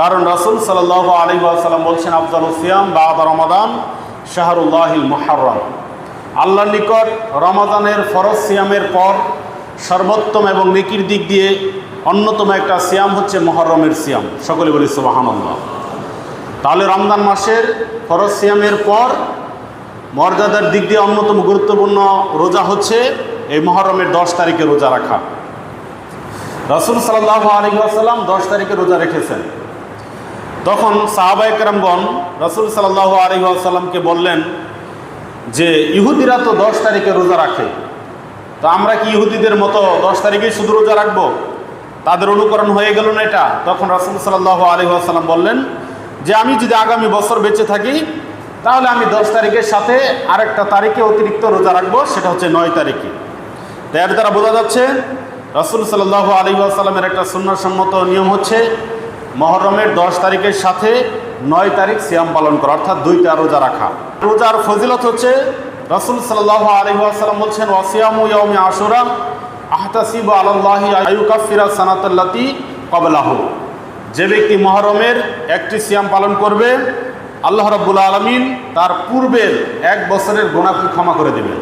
কারণ রাসুল সাল আলী সাল্লাম বলছেন, আফজাল সিয়াম বা রমাদান শাহরুল্লাহিল মোহারম আল্লাহর নিকট রমাদানের ফরজ সিয়ামের পর সর্বোত্তম এবং নেকির দিক দিয়ে অন্যতম একটা সিয়াম হচ্ছে মহরমের সিয়াম। সকলে বলি সুবাহান্লাহ তাহলে রমজান মাসের ফরজ সিয়ামের পর মর্যাদার দিক দিয়ে অন্যতম গুরুত্বপূর্ণ রোজা হচ্ছে এই মহরমের দশ তারিখে রোজা রাখা। রসুল সাল্লাহ আলী দশ তারিখে রোজা রেখেছেন। তখন সাহাবা একরামগণ রসুল সাল্লাহ আলী আসাল্লামকে বললেন যে, ইহুদিরা তো দশ তারিখে রোজা রাখে। তো আমরা কি ইহুদিদের মতো দশ তারিখেই শুধু রোজা রাখব? তাদের অনুকরণ হয়ে গেল না এটা? তখন রাসুল সাল্লাহ আলী আসাল্লাম বললেন যে, আমি যদি আগামী বছর বেঁচে থাকি, তাহলে আমি দশ তারিখের সাথে আরেকটা তারিখে অতিরিক্ত রোজা রাখব, সেটা হচ্ছে নয় তারিখে। তাই এর দ্বারা বোঝা যাচ্ছে, রসুল সাল্লাহ আলী আসাল্লামের একটা সুন্নসম্মত নিয়ম হচ্ছে মহরমের দশ তারিখের সাথে নয় তারিখ সিয়াম পালন করা, অর্থাৎ দুইটা রোজা রাখা। রোজার ফজিলত হচ্ছে, রসুল সাল্লাহ আলী আসাল্লাম বলছেন, ওয়াসিয়ামু ইয়মি আহতাসিব আল্লাহি আয়ুকাফিরা সানাতাল্লাতি কবলাহ যে ব্যক্তি মহরমের একটি সিয়াম পালন করবে, আল্লাহ রব্বুল আলমিন তার পূর্বের এক বছরের গোনাকে ক্ষমা করে দেবেন।